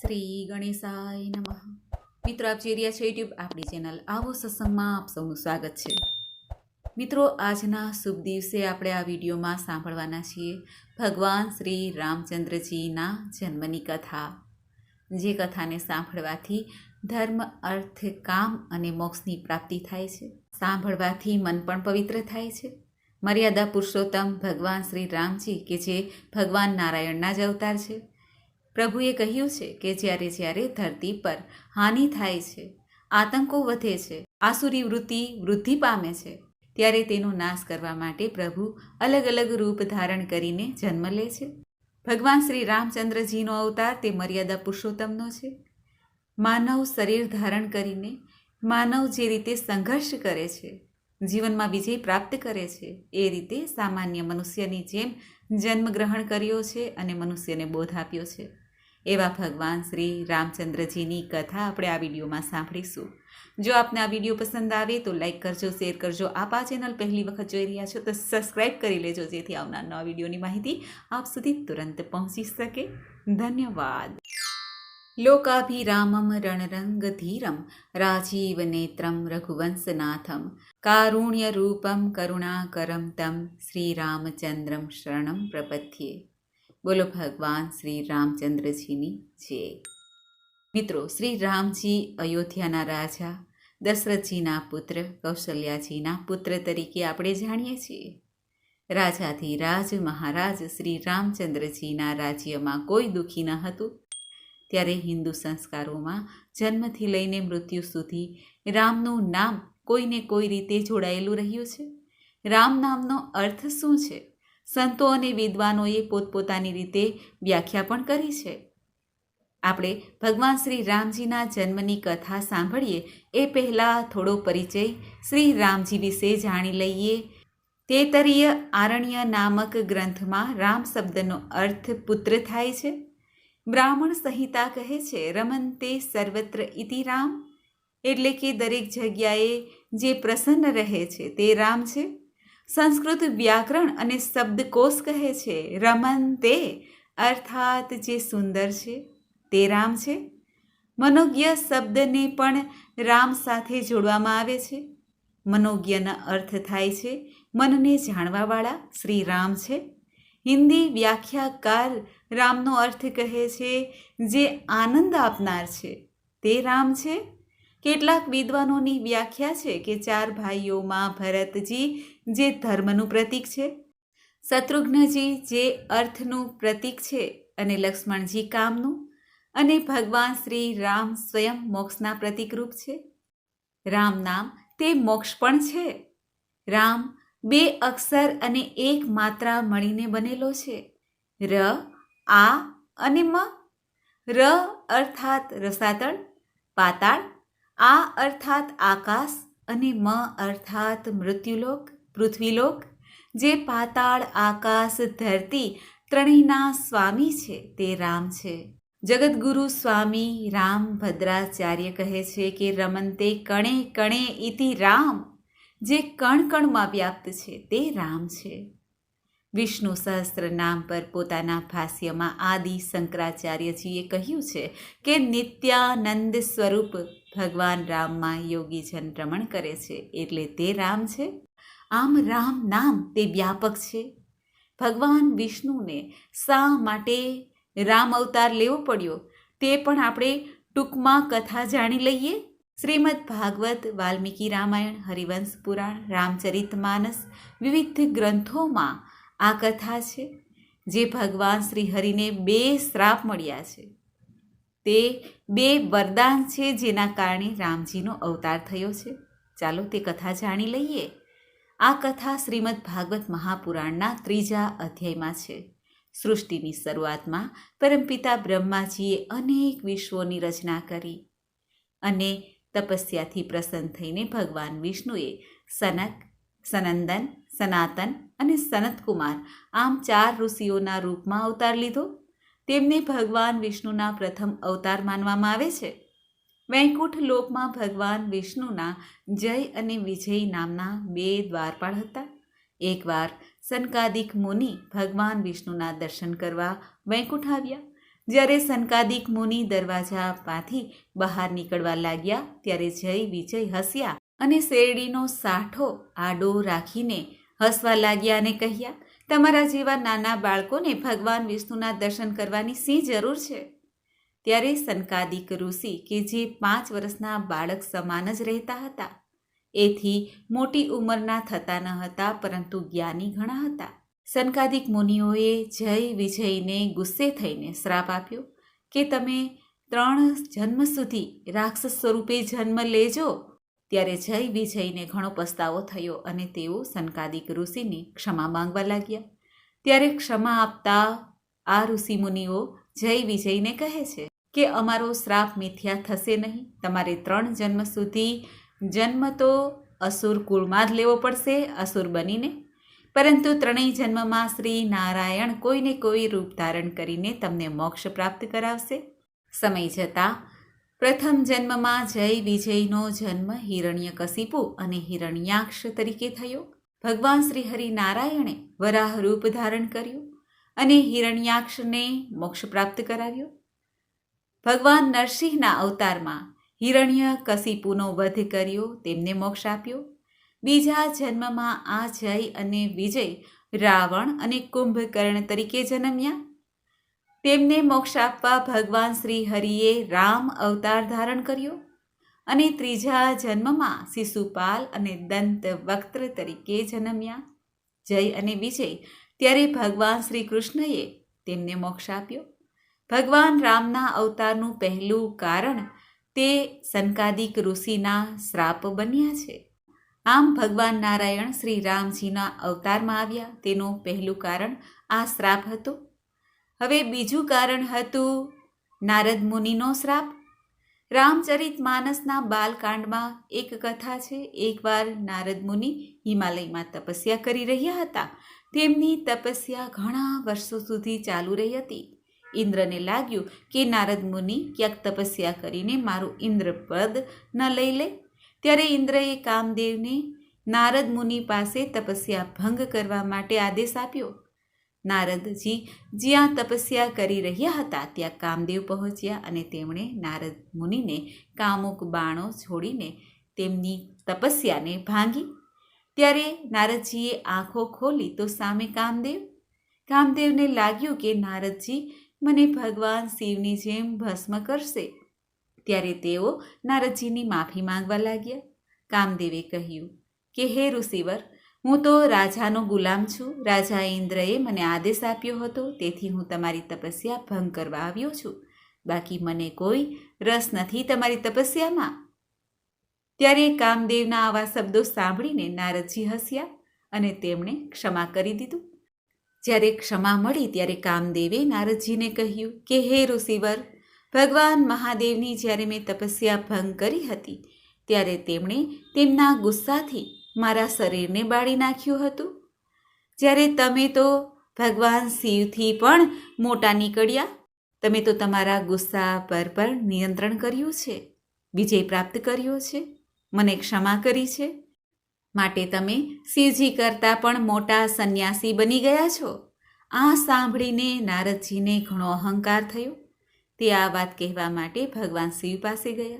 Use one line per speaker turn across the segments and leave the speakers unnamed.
શ્રી ગણેશાય નમઃ. મિત્રો, આપ જોઈ રહ્યા છો યુટ્યુબ આપણી ચેનલ આવો સત્સંગમાં આપ સૌનું સ્વાગત છે. મિત્રો, આજના શુભ દિવસે આપણે આ વિડીયોમાં સાંભળવાના છીએ ભગવાન શ્રી રામચંદ્રજીના જન્મની કથા. જે કથાને સાંભળવાથી ધર્મ, અર્થ, કામ અને મોક્ષની પ્રાપ્તિ થાય છે. સાંભળવાથી મન પણ પવિત્ર થાય છે. મર્યાદા પુરુષોત્તમ ભગવાન શ્રી રામજી, કે જે ભગવાન નારાયણના જ અવતાર છે. પ્રભુએ કહ્યું છે કે જ્યારે જ્યારે ધરતી પર હાનિ થાય છે, આતંકો વધે છે, આસુરી વૃત્તિ વૃદ્ધિ પામે છે, ત્યારે તેનો નાશ કરવા માટે પ્રભુ અલગ અલગ રૂપ ધારણ કરીને જન્મ લે છે. ભગવાન શ્રી રામચંદ્રજીનો અવતાર તે મર્યાદા પુરુષોત્તમનો છે. માનવ શરીર ધારણ કરીને માનવ જે રીતે સંઘર્ષ કરે છે, જીવનમાં વિજય પ્રાપ્ત કરે છે, એ રીતે સામાન્ય મનુષ્યની જેમ જન્મ ગ્રહણ કર્યો છે અને મનુષ્યને બોધ આપ્યો છે. એવા ભગવાન શ્રી રામચંદ્રજીની કથા આપણે આ વિડીયોમાં સાંભળીશું. જો આપને આ વીડિયો પસંદ આવે તો લાઈક કરજો, શેર કરજો. આપ આ ચેનલ પહેલી વખત જોઈ રહ્યા છો તો સબસ્ક્રાઈબ કરી લેજો, જેથી આવનાર નવા વિડીયોની માહિતી આપ સુધી તુરંત પહોંચી શકે. ધન્યવાદ. લોકાભિરામમ રણરંગધીરમ રાજીવનેત્રમ રઘુવંશનાથમ, કારુણ્યરૂપમ કરુણાકરમ તમ, શ્રીરામચંદ્રમ શરણમ પ્રપથ્યે. બોલો ભગવાન શ્રી રામચંદ્રજીની જય. મિત્રો, શ્રી રામજી અયોધ્યાના રાજા, દશરથજીના પુત્ર, કૌશલ્યાજીના પુત્ર તરીકે આપણે જાણીએ છીએ. રાજાધિરાજ મહારાજ શ્રી રામચંદ્રજીના રાજ્યમાં કોઈ દુઃખી ન હતું. ત્યારે હિન્દુ સંસ્કારોમાં જન્મથી લઈને મૃત્યુ સુધી રામનું નામ કોઈને કોઈ રીતે જોડાયેલું રહ્યું છે? રામ નામનો અર્થ શું છે? સંતો અને વિદ્વાનોએ પોતપોતાની રીતે વ્યાખ્યા પણ કરી છે. આપણે ભગવાન શ્રી રામજીના જન્મની કથા સાંભળીએ, એ પહેલાં થોડો પરિચય શ્રી રામજી વિશે જાણી લઈએ. તેતરીય આરણ્ય નામક ગ્રંથમાં રામ શબ્દનો અર્થ પુત્ર થાય છે. બ્રાહ્મણ સંહિતા કહે છે, રમંતે સર્વત્ર ઇતિ રામ. એટલે કે દરેક જગ્યાએ જે પ્રસન્ન રહે છે તે રામ છે. સંસ્કૃત વ્યાકરણ અને શબ્દકોશ કહે છે. રમન તે, અર્થાત જે સુંદર છે, તે રામ છે. મનોજ્ઞ શબ્દને પણ રામ સાથે જોડવામાં આવે છે. મનોજ્ઞના અર્થ થાય છે, મનને જાણવાવાળા શ્રી રામ છે. હિન્દી વ્યાખ્યાકાર રામનો અર્થ કહે છે, જે આનંદ આપનાર છે, તે રામ છે. કેટલાક વિદ્વાનોની વ્યાખ્યા છે કે ચાર ભાઈઓમાં ભરતજી જે ધર્મનું પ્રતીક છે? શત્રુઘ્નજી જે અર્થનું પ્રતીક છે અને લક્ષ્મણજી કામનું? અને ભગવાન શ્રી રામ સ્વયં મોક્ષના પ્રતીકરૂપ છે? રામ નામ તે મોક્ષ પણ છે. રામ બે અક્ષર અને એક માત્રા મળીને બનેલો છે. ર, આ અને મ. ર અર્થાત રસાતળ, પાતાળ, આ અર્થાત આકાશ અને મ અર્થાત મૃત્યુલોક. પૃથ્વીલોક જે પાતાળ, આકાશ, ધરતી ત્રણેયના સ્વામી છે, તે રામ છે. જગદગુરુ સ્વામી રામ ભદ્રાચાર્ય કહે છે કે, રમંતે કણે કણે ઇતિ રામ, જે કણ કણમાં વ્યાપ્ત છે, તે રામ છે. વિષ્ણુ સહસ્ત્ર નામ પર પોતાના ભાષ્યમાં આદિ શંકરાચાર્યજીએ કહ્યું છે કે, નિત્યાનંદ સ્વરૂપ ભગવાન રામમાં યોગીજન રમણ કરે છે, એટલે તે રામ છે. આમ રામ નામ તે વ્યાપક છે. ભગવાન વિષ્ણુને શા માટે રામ અવતાર લેવો પડ્યો તે પણ આપણે ટૂંકમાં કથા જાણી લઈએ. શ્રીમદ ભાગવત વાલ્મીકી રામાયણ, હરિવંશ પુરાણ, રામચરિત માનસ વિવિધ ગ્રંથોમાં આ કથા છે, જે ભગવાન શ્રી હરિને બે શ્રાપ મળ્યા છે. તે બે વરદાન છે જેના કારણે રામજીનો અવતાર થયો છે. ચાલો તે કથા જાણી લઈએ. આ કથા શ્રીમદ ભાગવત મહાપુરાણના ત્રીજા અધ્યાયમાં છે. સૃષ્ટિની શરૂઆતમાં પરમપિતા બ્રહ્માજીએ અનેક વિશ્વોની રચના કરી અને તપસ્યાથી પ્રસન્ન થઈને ભગવાન વિષ્ણુએ સનક, સનંદન, સનાતન અને સનતકુમાર આમ ચાર ઋષિઓના રૂપમાં અવતાર લીધો. તેમને ભગવાન વિષ્ણુના પ્રથમ અવતાર માનવામાં આવે છે. વૈકુંઠ લોકમાં ભગવાન વિષ્ણુના જય અને વિજય નામના બે દ્વારપાળ હતા. એકવાર સનકાદિક મુનિ ભગવાન વિષ્ણુના દર્શન કરવા વૈકુંઠ આવ્યા. જ્યારે સનકાદિક મુનિ દરવાજામાંથી બહાર નીકળવા લાગ્યા, ત્યારે જય વિજય હસ્યા અને શેરડીનો સાઠો આડો રાખીને હસવા લાગ્યા અને કહ્યા, તમારા જેવા નાના બાળકોને ભગવાન વિષ્ણુના દર્શન કરવાની સિંહ જરૂર છે? ત્યારે સનકાદિક ઋષિ કે જે પાંચ વર્ષના બાળક સમાન જ રહેતા હતા. એથી મોટી ઉંમરના થતા ન હતા, પરંતુ જ્ઞાની ઘણા હતા. સનકાદિક મુનિઓએ જય વિજયને ગુસ્સે થઈને શ્રાપ આપ્યો કે તમે ત્રણ જન્મ સુધી રાક્ષસ સ્વરૂપે જન્મ લેજો. ત્યારે જય વિજયને ઘણો પસ્તાવો થયો અને તેઓ સનકાદિક ઋષિની ક્ષમા માંગવા લાગ્યા. ત્યારે ક્ષમા આપતા આ ઋષિમુનિઓ જય વિજયને કહે છે કે અમારો શ્રાપ મિથ્યા થશે નહીં. તમારે ત્રણ જન્મ સુધી જન્મ તો અસુર કુળમાં જ લેવો પડશે, અસુર બનીને. પરંતુ ત્રણેય જન્મમાં શ્રી નારાયણ કોઈને કોઈ રૂપ ધારણ કરીને તમને મોક્ષ પ્રાપ્ત કરાવશે. સમય જતાં પ્રથમ જન્મમાં જય વિજયનો જન્મ હિરણ્યકશિપુ અને હિરણ્યાક્ષ તરીકે થયો. ભગવાન શ્રી હરિનારાયણે વરાહ રૂપ ધારણ કર્યું. અને હિરણ્યાક્ષને મોક્ષ પ્રાપ્ત કરાવ્યો. ભગવાન નરસિંહના અવતારમાં હિરણ્ય કશિપુનો વધ કર્યો, તેમને મોક્ષ આપ્યો. બીજા જન્મમાં આ જય અને વિજય રાવણ અને કુંભકર્ણ તરીકે જન્મ્યા. તેમને મોક્ષ આપવા ભગવાન શ્રી હરિએ રામ અવતાર ધારણ કર્યો અને ત્રીજા જન્મમાં શિશુપાલ અને દંત વક્ત્ર તરીકે જન્મ્યા. જય અને વિજય ત્યારે ભગવાન શ્રી કૃષ્ણએ તેમને મોક્ષ આપ્યો. ભગવાન રામના અવતારનું પહેલું કારણ તે સંકાદિક ઋષિના શ્રાપ બન્યા છે. આમ ભગવાન નારાયણ શ્રી રામજીના અવતારમાં આવ્યા. તેનું પહેલું કારણ આ શ્રાપ હતો. હવે બીજું કારણ હતું નારદ મુનિનો શ્રાપ. રામચરિત માનસના બાલકાંડમાં એક કથા છે. એકવાર નારદ મુનિ હિમાલયમાં તપસ્યા કરી રહ્યા હતા. તેમની તપસ્યા ઘણા વર્ષો સુધી ચાલુ રહી હતી. ઇન્દ્રને લાગ્યું કે નારદ મુનિ ક્યાંક તપસ્યા કરીને મારું ઇન્દ્રપદ ન લઈ લે. ત્યારે ઇન્દ્રએ કામદેવને નારદ મુનિ પાસે તપસ્યા ભંગ કરવા માટે આદેશ આપ્યો. નારદજી જ્યાં તપસ્યા કરી રહ્યા હતા ત્યાં કામદેવ પહોંચ્યા અને તેમણે નારદ મુનિને કામુક બાણો છોડીને તેમની તપસ્યાને ભાંગી. ત્યારે નારદજીએ આંખો ખોલી તો સામે કામદેવ. કામદેવને લાગ્યું કે નારદજી મને ભગવાન શિવની જેમ ભસ્મ કરશે. ત્યારે તેઓ નારદજીની માફી માંગવા લાગ્યા. કામદેવે કહ્યું, કે હે ઋષિવર, હું તો રાજાનો ગુલામ છું. રાજા ઇન્દ્રએ મને આદેશ આપ્યો હતો, તેથી હું તમારી તપસ્યા ભંગ કરવા આવ્યો છું. બાકી મને કોઈ રસ નથી તમારી તપસ્યામાં. ત્યારે કામદેવના આવા શબ્દો સાંભળીને નારદજી હસ્યા અને તેમણે ક્ષમા કરી દીધું. જ્યારે ક્ષમા મળી ત્યારે કામદેવે નારદજીને કહ્યું કે, હે ઋષિવર, ભગવાન મહાદેવની જ્યારે મેં તપસ્યા ભંગ કરી હતી, ત્યારે તેમણે તેમના ગુસ્સાથી મારા શરીરને બાળી નાખ્યું હતું. જ્યારે તમે તો ભગવાન શિવથી પણ મોટા નીકળ્યા, તમે તો તમારા ગુસ્સા પર પણ નિયંત્રણ કર્યું છે, વિજય પ્રાપ્ત કર્યો છે. મને ક્ષમા કરી છે. માટે તમે શિવજી કરતાં પણ મોટા સંન્યાસી બની ગયા છો. આ સાંભળીને નારદજીને ઘણો અહંકાર થયો. તે આ વાત કહેવા માટે ભગવાન શિવ પાસે ગયા.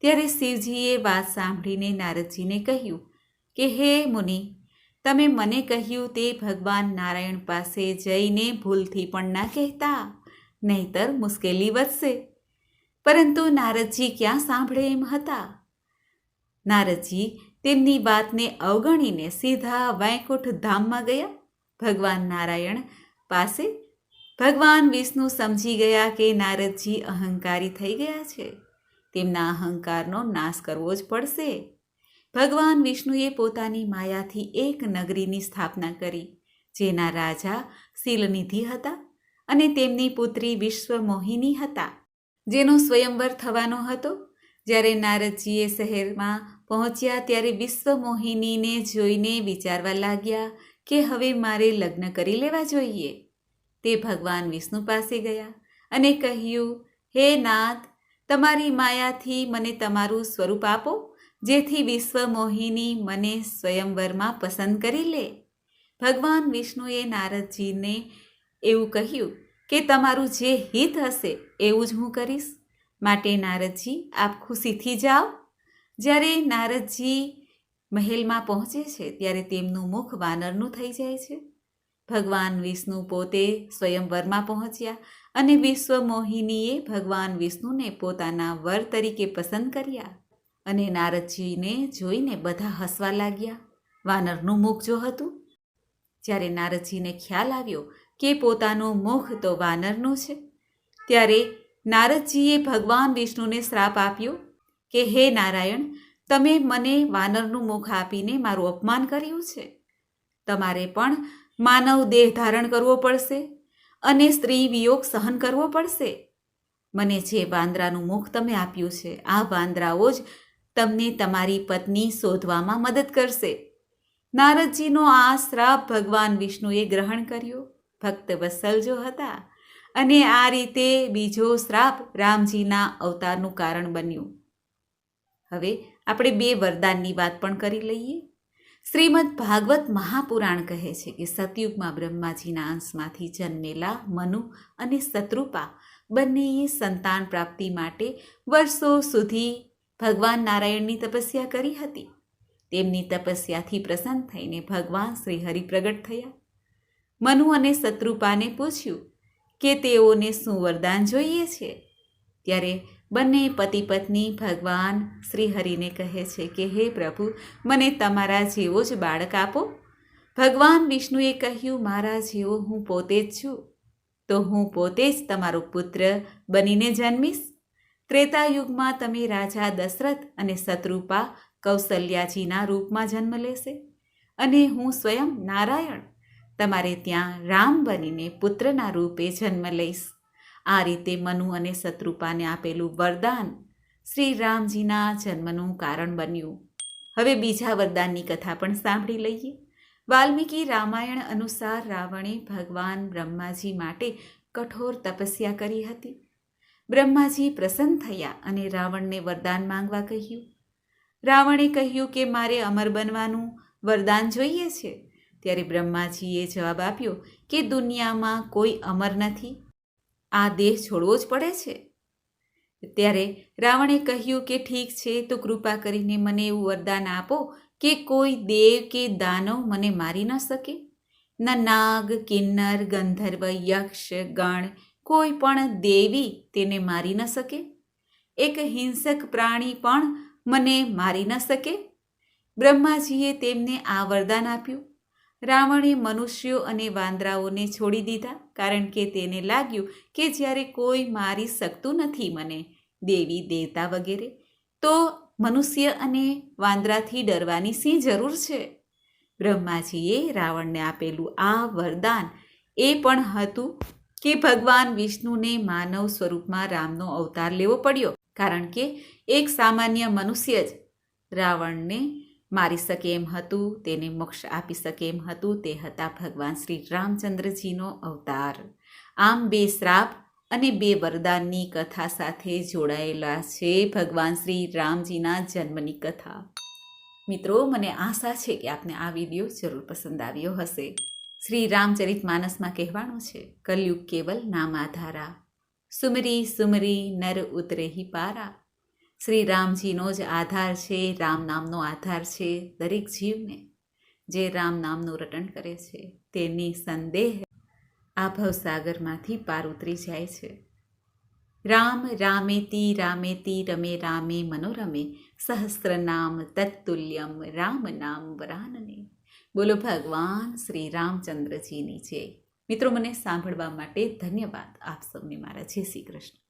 ત્યારે શિવજીએ વાત સાંભળીને નારદજીને કહ્યું કે, હે મુનિ, તમે મને કહ્યું તે ભગવાન નારાયણ પાસે જઈને ભૂલથી પણ ના કહેતા, નહીતર મુશ્કેલી વધશે. પરંતુ નારદજી ક્યાં સાંભળે એમ હતા? નારદજી તેમની વાતને અવગણીને સીધા વૈકુંઠ ધામમાં ગયા. ભગવાન નારાયણ પાસે ભગવાન વિષ્ણુ સમજી ગયા કે નારદજી અહંકારી થઈ ગયા છે. તેમના અહંકારનો નાશ કરવો જ પડશે. ભગવાન વિષ્ણુએ પોતાની માયાથી એક નગરીની સ્થાપના કરી, જેના રાજા શીલનિધિ હતા અને તેમની પુત્રી વિશ્વમોહિની હતા, જેનો સ્વયંવર થવાનો હતો. જ્યારે નારદજીએ શહેરમાં પહોંચ્યા ત્યારે વિશ્વમોહિનીને જોઈને વિચારવા લાગ્યા કે હવે મારે લગ્ન કરી લેવા જોઈએ. તે ભગવાન વિષ્ણુ પાસે ગયા અને કહ્યું, હે નાથ, તમારી માયાથી મને તમારું સ્વરૂપ આપો, જેથી વિશ્વમોહિની મને સ્વયંવરમાં પસંદ કરી લે. ભગવાન વિષ્ણુએ નારદજીને એવું કહ્યું કે, તમારું જે હિત હશે એવું જ હું કરીશ. માટે નારદજી, આપ ખુશીથી જાઓ જ્યારે નારદજી મહેલમાં પહોંચે છે, ત્યારે તેમનું મુખ વાનરનું થઈ જાય છે. ભગવાન વિષ્ણુ પોતે સ્વયંવરમાં પહોંચ્યા અને વિશ્વ મોહિનીએ ભગવાન વિષ્ણુને પોતાના વર તરીકે પસંદ કર્યા અને નારદજીને જોઈને બધા હસવા લાગ્યા. વાનરનું મુખ જો હતું, જ્યારે નારદજીને ખ્યાલ આવ્યો કે પોતાનું મુખ તો વાનરનું છે, ત્યારે નારદજીએ ભગવાન વિષ્ણુને શ્રાપ આપ્યો કે, હે નારાયણ, તમે મને વાનરનું મુખ આપીને મારું અપમાન કર્યું છે? તમારે પણ માનવ દેહ ધારણ કરવો પડશે અને સ્ત્રી વિયોગ સહન કરવો પડશે? મને જે વાંદરાનું મુખ તમે આપ્યું છે, આ વાંદરાઓ જ તમને તમારી પત્ની શોધવામાં મદદ કરશે. નારદજીનો આ શ્રાપ ભગવાન વિષ્ણુએ ગ્રહણ કર્યો. ભક્ત વત્સલજો હતા અને આ રીતે બીજો શ્રાપ રામજીના અવતારનું કારણ બન્યું. હવે આપણે બે વરદાનની વાત પણ કરી લઈએ. શ્રીમદ ભાગવત મહાપુરાણ કહે છે કે સતયુગમાં બ્રહ્માજીના અંશમાંથી જન્મેલા મનુ અને શત્રુપા બંનેએ સંતાન પ્રાપ્તિ માટે વર્ષો સુધી ભગવાન નારાયણની તપસ્યા કરી હતી. તેમની તપસ્યાથી પ્રસન્ન થઈને ભગવાન શ્રી હરિ પ્રગટ થયા. મનુ અને શત્રુપાને પૂછ્યું કે તેઓને શું વરદાન જોઈએ છે? ત્યારે બંને પતિ પત્ની ભગવાન શ્રી હરિને કહે છે કે, હે પ્રભુ, મને તમારા જેવો જ બાળક આપો. ભગવાન વિષ્ણુએ કહ્યું, મારા જેવો હું પોતે જ છું. તો હું પોતે જ તમારો પુત્ર બનીને જન્મીશ. ત્રેતાયુગમાં તમે રાજા દશરથ અને શત્રુપા કૌશલ્યાજીના રૂપમાં જન્મ લેશે અને હું સ્વયં નારાયણ. તમારે ત્યાં રામ બનીને પુત્રના રૂપે જન્મ લઈશ. આ રીતે મનુ અને શત્રુપાને આપેલું વરદાન શ્રી રામજીના જન્મનું કારણ બન્યું. હવે બીજા વરદાનની કથા પણ સાંભળી લઈએ. વાલ્મીકી રામાયણ અનુસાર રાવણે ભગવાન બ્રહ્માજી માટે કઠોર તપસ્યા કરી હતી. બ્રહ્માજી પ્રસન્ન થયા અને રાવણને વરદાન માંગવા કહ્યું. રાવણે કહ્યું કે મારે અમર બનવાનું વરદાન જોઈએ છે. ત્યારે બ્રહ્માજીએ જવાબ આપ્યો કે દુનિયામાં કોઈ અમર નથી. આ દેહ છોડવો જ પડે છે. ત્યારે રાવણે કહ્યું કે ઠીક છે, તો કૃપા કરીને મને એવું વરદાન આપો કે કોઈ દેવ કે દાનવ મને મારી ન શકે. ન નાગ, કિન્નર, ગંધર્વ, યક્ષ, ગણ, કોઈ પણ દેવી તેને મારી ન શકે. એક હિંસક પ્રાણી પણ મને મારી ન શકે. બ્રહ્માજીએ તેમને આ વરદાન આપ્યું. રાવણે મનુષ્યો અને વાંદરાઓને છોડી દીધા, કારણ કે તેને લાગ્યું કે જ્યારે કોઈ મારી શકતું નથી મને, દેવી દેવતા વગેરે, તો મનુષ્ય અને વાંદરાથી ડરવાની શી જરૂર છે? બ્રહ્માજીએ રાવણને આપેલું આ વરદાન એ પણ હતું કે ભગવાન વિષ્ણુને માનવ સ્વરૂપમાં રામનો અવતાર લેવો પડ્યો, કારણ કે એક સામાન્ય મનુષ્ય જ. રાવણને મારી શકે એમ હતું, તેને મોક્ષ આપી શકે એમ હતું, તે હતા ભગવાન શ્રી રામચંદ્રજીનો અવતાર. આમ બે શ્રાપ અને બે વરદાનની કથા સાથે જોડાયેલા છે ભગવાન શ્રી રામજીના જન્મની કથા. મિત્રો, મને આશા છે કે આપને આ વીડિયો જરૂર પસંદ આવ્યો હશે. શ્રી રામચરિત માનસમાં કહેવાનું છે, કલયુગ કેવલ નામાધારા સુમરી સુમરી નર ઉતરેહી પારા. શ્રી રામજીનો જ આધાર છે, રામ નામનો આધાર છે દરેક જીવને, જે રામ નામનું રટણ કરે છે, તેની સંદેહ આ ભવસાગરમાંથી પાર ઉતરી જાય છે. રામ રામેતી રામેતી રમે, રામે મનોરમે સહસ્ર નામ તત્તુલ્યમ, રામ નામ વરાનને. બોલો ભગવાન શ્રી રામચંદ્રજીની જય. મિત્રો, મને સાંભળવા માટે ધન્યવાદ. આપ સૌને મારા જય શ્રી કૃષ્ણ.